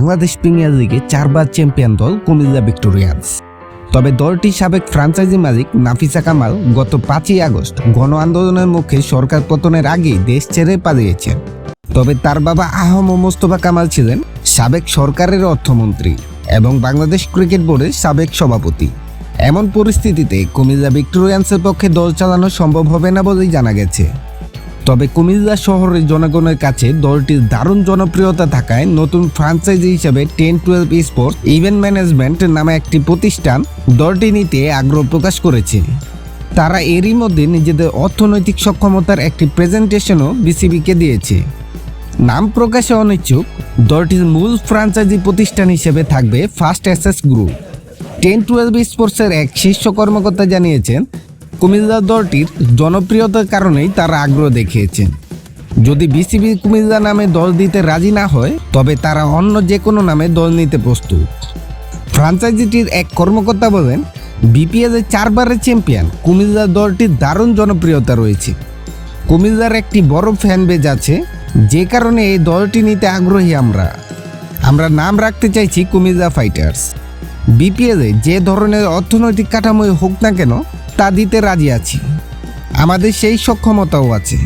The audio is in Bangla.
বাংলাদেশ প্রিমিয়ার লিগে চারবার চ্যাম্পিয়ন দল কুমিল্লা ভিক্টোরিয়ান্স। তবে দলটির সাবেক ফ্রাঞ্চাইজি মালিক নাফিসা কামাল গত পাঁচই আগস্ট গণ আন্দোলনের মুখে সরকার পতনের আগেই দেশ ছেড়ে পালিয়েছেন। তবে তার বাবা আহম মোস্তফা কামাল ছিলেন সাবেক সরকারের অর্থমন্ত্রী এবং বাংলাদেশ ক্রিকেট বোর্ডের সাবেক সভাপতি। এমন পরিস্থিতিতে কুমিল্লা ভিক্টোরিয়ান্সের পক্ষে দল চালানো সম্ভব হবে না বলেই জানা গেছে। তবে কুমিল্লা শহরের জনগণের কাছে দলটির দারুণ জনপ্রিয়তা থাকায় নতুন ফ্রাঞ্চাইজি হিসেবে ten twelve sports event management নামে একটি প্রতিষ্ঠান দলটি নিতে আগ্রহ প্রকাশ করেছে। তারা এরই মধ্যে নিজেদের অর্থনৈতিক সক্ষমতার একটি প্রেজেন্টেশনও বিসিবিকে দিয়েছে। নাম প্রকাশে অনিচ্ছুক, দলটির মূল ফ্রাঞ্চাইজি প্রতিষ্ঠান হিসেবে থাকবে First Aces Group Ten Twelve স্পোর্টসের এক শীর্ষ কর্মকর্তা জানিয়েছেন কুমিল্লা দলটির জনপ্রিয়তার কারণেই তারা আগ্রহ দেখিয়েছেন। যদি বিসিবি কুমিল্লা নামে দল দিতে রাজি না হয়, তবে তারা অন্য যে কোনো নামে দল নিতে প্রস্তুত। ফ্রাঞ্চাইজিটির এক কর্মকর্তা বলেন, বিপিএল এর চারবারের চ্যাম্পিয়ন কুমিল্লা দলটির দারুণ জনপ্রিয়তা রয়েছে। কুমিল্লার একটি বড় ফ্যান বেজ আছে, যে কারণে এই দলটি নিতে আগ্রহী আমরা। আমরা নাম রাখতে চাইছি কুমিল্লা ফাইটার্স। বিপিএলে যে ধরনের অর্থনৈতিক কাঠামোই হোক না কেন, তা দিতে রাজি আছি। আমাদের সেই সক্ষমতাও আছে।